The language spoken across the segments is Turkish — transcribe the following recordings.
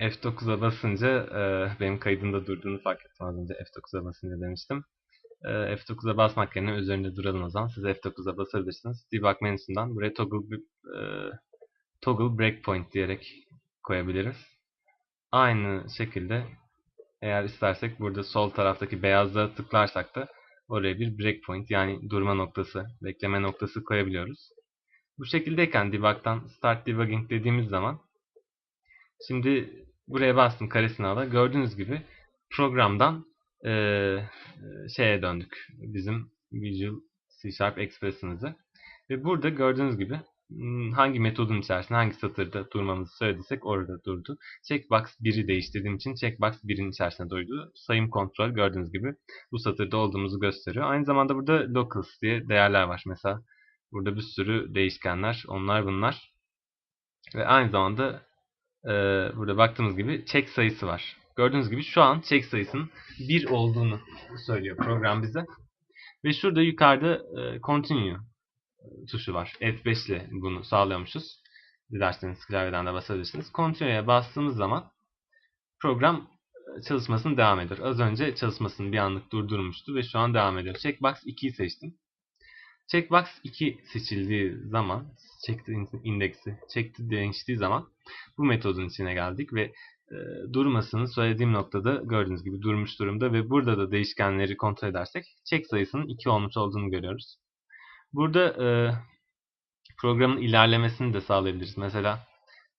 F9'a basınca e, benim kaydımda durduğunu fark ettim az önce F9'a basınca demiştim. E, F9'a basmak yerine üzerinde duralım o zaman. Siz F9'a basabilirsiniz. Debug menüsünden buraya toggle, e, toggle breakpoint diyerek koyabiliriz. Aynı şekilde eğer istersek burada sol taraftaki beyazlığa tıklarsak da oraya bir breakpoint yani durma noktası, bekleme noktası koyabiliyoruz. Bu şekildeyken debug'dan start debugging dediğimiz zaman şimdi buraya bastım karesini ala. Gördüğünüz gibi programdan e, şeye döndük. Bizim Visual C Sharp Express'imize. Ve burada gördüğünüz gibi hangi metodun içerisinde hangi satırda durmamızı söylediysek orada durdu. Checkbox 1'i değiştirdiğim için checkbox 1'in içerisinde durdu. Sayım kontrol gördüğünüz gibi bu satırda olduğumuzu gösteriyor. Aynı zamanda burada locals diye değerler var. Mesela burada bir sürü değişkenler. Onlar bunlar. Ve aynı zamanda e, burada baktığımız gibi check sayısı var. Gördüğünüz gibi şu an check sayısının 1 olduğunu söylüyor program bize. Ve şurada yukarıda e, continue tuşu var. F5 ile bunu sağlıyormuşuz. Dilerseniz klavyeden de basabilirsiniz. Continue'ye bastığımız zaman program çalışmasını devam ediyor. Az önce çalışmasını bir anlık durdurmuştu ve şu an devam ediyor. Checkbox 2'yi seçtim. Checkbox 2 seçildiği zaman, checked indeksi checked değiştiği zaman bu metodun içine geldik ve e, durmasını söylediğim noktada gördüğünüz gibi durmuş durumda ve burada da değişkenleri kontrol edersek check sayısının 2 olmuş olduğunu görüyoruz. Burada e, programın ilerlemesini de sağlayabiliriz. Mesela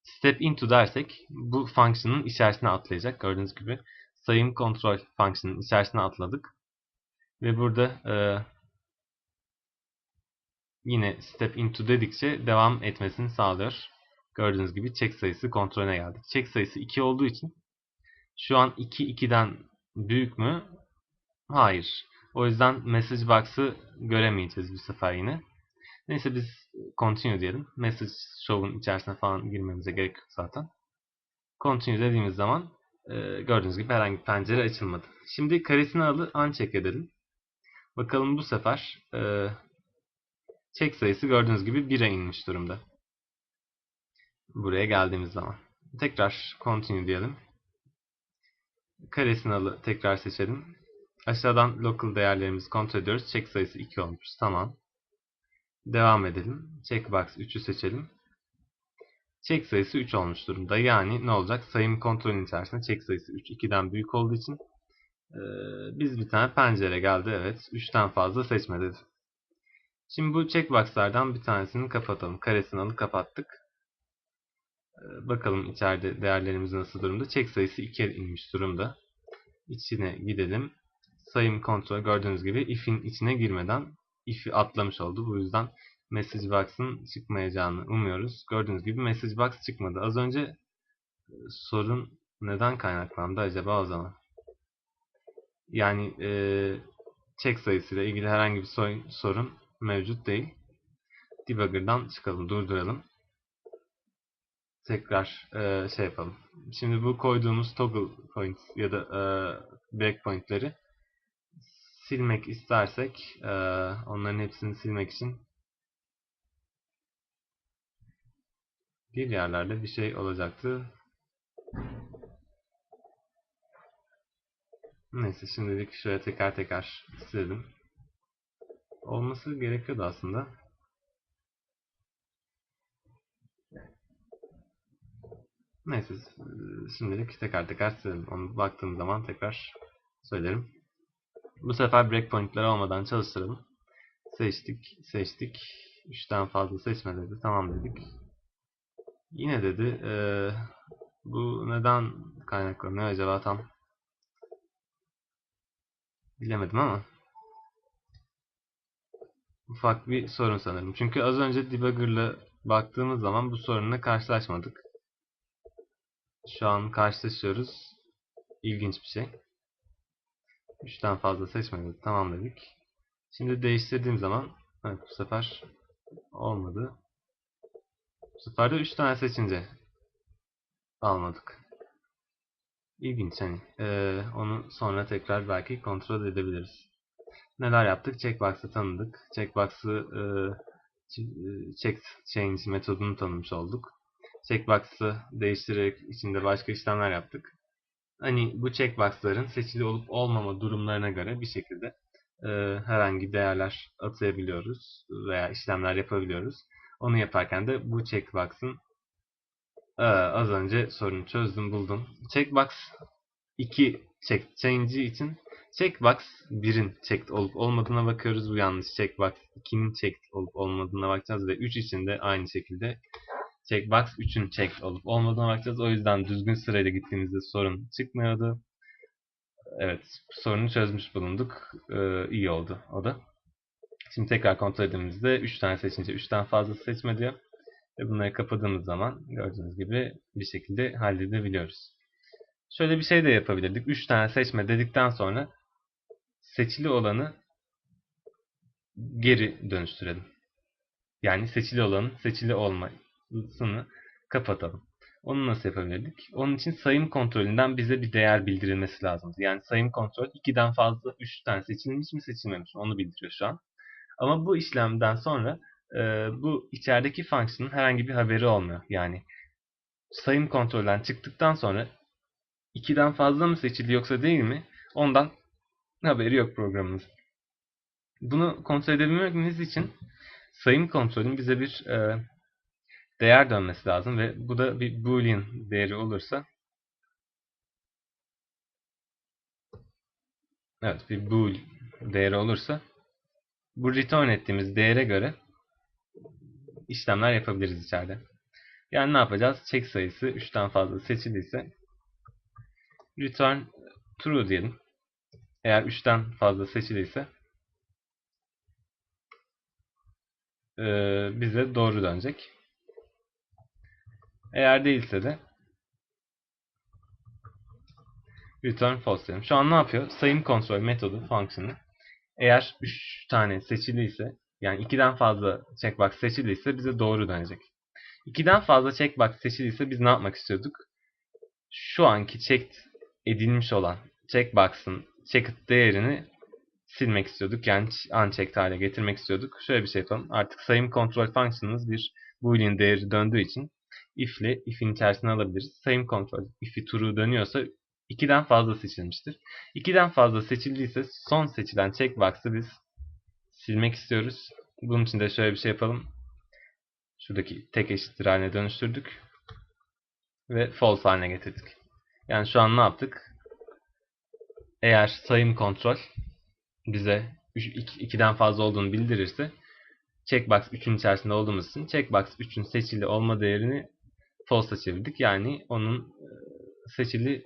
step into dersek bu function'ın içerisine atlayacak. Gördüğünüz gibi sayım kontrol function'ın içerisine atladık. Ve burada e, yine step into dedikçe devam etmesini sağlıyor. Gördüğünüz gibi check sayısı kontrolüne geldik. Check sayısı 2 olduğu için şu an 2 2'den büyük mü? Hayır. O yüzden message box'ı göremeyeceğiz bu sefer yine. Neyse biz continue diyelim. Message show'un içerisine falan girmemize gerek yok zaten. Continue dediğimiz zaman e, gördüğünüz gibi herhangi bir pencere açılmadı. Şimdi karesini alı uncheck edelim. Bakalım bu sefer check sayısı gördüğünüz gibi 1'e inmiş durumda. Buraya geldiğimiz zaman. Tekrar continue diyelim. Karesini alı tekrar seçelim. Aşağıdan local değerlerimizi kontrol ediyoruz. Check sayısı 2 olmuş. Tamam. Devam edelim. Checkbox 3'ü seçelim. Check sayısı 3 olmuş durumda. Yani ne olacak? Sayım kontrolün içerisinde check sayısı 3. 2'den büyük olduğu için e, biz bir tane pencere geldi. Evet. 3'ten fazla seçme dedi. Şimdi bu checkboxlardan bir tanesini kapatalım. Karesini alıp kapattık. E, bakalım içeride değerlerimiz nasıl durumda. Check sayısı 2'ye inmiş durumda. İçine gidelim sayım kontrol gördüğünüz gibi if'in içine girmeden if'i atlamış oldu. Bu yüzden message box'ın çıkmayacağını umuyoruz. Gördüğünüz gibi message box çıkmadı. Az önce e, sorun neden kaynaklandı acaba o zaman? Yani e, check sayısıyla ilgili herhangi bir sorun mevcut değil. Debugger'dan çıkalım, durduralım. Tekrar e, şey yapalım. Şimdi bu koyduğumuz toggle points ya da e, breakpoint'leri silmek istersek e, onların hepsini silmek için bir yerlerde bir şey olacaktı. Neyse şimdilik şöyle teker teker sildim. Olması gerekiyordu aslında. Neyse şimdilik teker teker sildim. Onu baktığım zaman tekrar söylerim. Bu sefer breakpointler olmadan çalıştıralım. Seçtik, seçtik. 3'ten fazla seçme dedi. Tamam dedik. Yine dedi. Ee, bu neden kaynaklanıyor acaba tam? Bilemedim ama. Ufak bir sorun sanırım. Çünkü az önce debugger'la baktığımız zaman bu sorunla karşılaşmadık. Şu an karşılaşıyoruz. İlginç bir şey. 3'ten fazla seçmedik. Tamam dedik. Şimdi değiştirdiğim zaman evet, bu sefer olmadı. Bu sefer de 3 tane seçince almadık. İlginç hani. Ee, onu sonra tekrar belki kontrol edebiliriz. Neler yaptık? Checkbox'ı tanıdık. Checkbox'ı e, check change metodunu tanımış olduk. checkbox'ı değiştirerek içinde başka işlemler yaptık. Hani bu checkbox'ların seçili olup olmama durumlarına göre bir şekilde e, herhangi değerler atayabiliyoruz veya işlemler yapabiliyoruz. Onu yaparken de bu checkbox'ın e, az önce sorunu çözdüm buldum. Checkbox 2 check change için checkbox 1'in checked olup olmadığına bakıyoruz. Bu yanlış. Checkbox 2'nin checked olup olmadığına bakacağız ve 3 için de aynı şekilde checkbox 3'ün checked olup olmadığına bakacağız. O yüzden düzgün sırayla gittiğimizde sorun çıkmıyordu. Evet, sorunu çözmüş bulunduk. Ee, iyi oldu o da. Şimdi tekrar kontrol ettiğimizde 3 tane seçince 3'ten fazla seçme diyor. Ve bunları kapadığımız zaman gördüğünüz gibi bir şekilde halledebiliyoruz. Şöyle bir şey de yapabilirdik. 3 tane seçme dedikten sonra seçili olanı geri dönüştürelim. Yani seçili olanın seçili olmasını kapatalım. Onu nasıl yapabilirdik? Onun için sayım kontrolünden bize bir değer bildirilmesi lazım. Yani sayım kontrol 2'den fazla 3 tane seçilmiş mi seçilmemiş mi onu bildiriyor şu an. Ama bu işlemden sonra e, bu içerideki fonksiyonun herhangi bir haberi olmuyor. Yani sayım kontrolden çıktıktan sonra 2'den fazla mı seçildi yoksa değil mi? Ondan haberi yok programımız. Bunu kontrol edebilmemiz için sayım kontrolün bize bir e, değer dönmesi lazım ve bu da bir boolean değeri olursa evet bir bool değeri olursa bu return ettiğimiz değere göre işlemler yapabiliriz içeride. Yani ne yapacağız? Check sayısı 3'ten fazla seçiliyse return true diyelim. Eğer 3'ten fazla seçiliyse bize doğru dönecek. Eğer değilse de return false diyelim. Şu an ne yapıyor? Sayım kontrol metodu fonksiyonu eğer 3 tane seçiliyse yani 2'den fazla checkbox seçiliyse bize doğru dönecek. 2'den fazla checkbox seçiliyse biz ne yapmak istiyorduk? Şu anki checked edilmiş olan checkbox'ın checked değerini silmek istiyorduk. Yani unchecked hale getirmek istiyorduk. Şöyle bir şey yapalım. Artık sayım kontrol fonksiyonumuz bir boolean değeri döndüğü için if ile if'in içerisine alabiliriz. Sayım kontrol if'i true dönüyorsa 2'den fazla seçilmiştir. 2'den fazla seçildiyse son seçilen checkbox'ı biz silmek istiyoruz. Bunun için de şöyle bir şey yapalım. Şuradaki tek eşittir haline dönüştürdük. Ve false haline getirdik. Yani şu an ne yaptık? Eğer sayım kontrol bize 2'den fazla olduğunu bildirirse checkbox 3'ün içerisinde olduğumuz için checkbox 3'ün seçili olma değerini false'a çevirdik. Yani onun seçili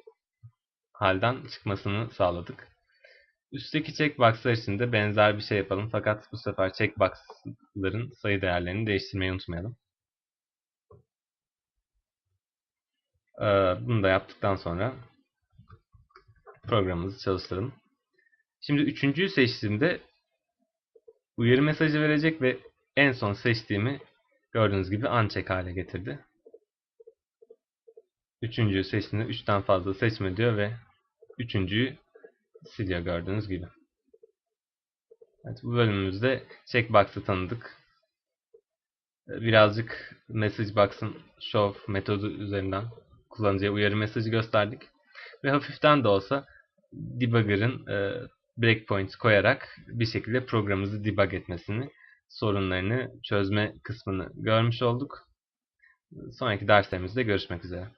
halden çıkmasını sağladık. Üstteki checkboxlar için de benzer bir şey yapalım. Fakat bu sefer checkboxların sayı değerlerini değiştirmeyi unutmayalım. Bunu da yaptıktan sonra programımızı çalıştıralım. Şimdi üçüncüyü seçtiğimde uyarı mesajı verecek ve en son seçtiğimi gördüğünüz gibi uncheck hale getirdi. Üçüncüyü seçtiğinde üçten fazla seçme diyor ve üçüncüyü siliyor gördüğünüz gibi. Evet, bu bölümümüzde checkbox'ı tanıdık. Birazcık message box'ın show metodu üzerinden kullanıcıya uyarı mesajı gösterdik. Ve hafiften de olsa debugger'ın e, breakpoint koyarak bir şekilde programımızı debug etmesini, sorunlarını çözme kısmını görmüş olduk. Sonraki derslerimizde görüşmek üzere.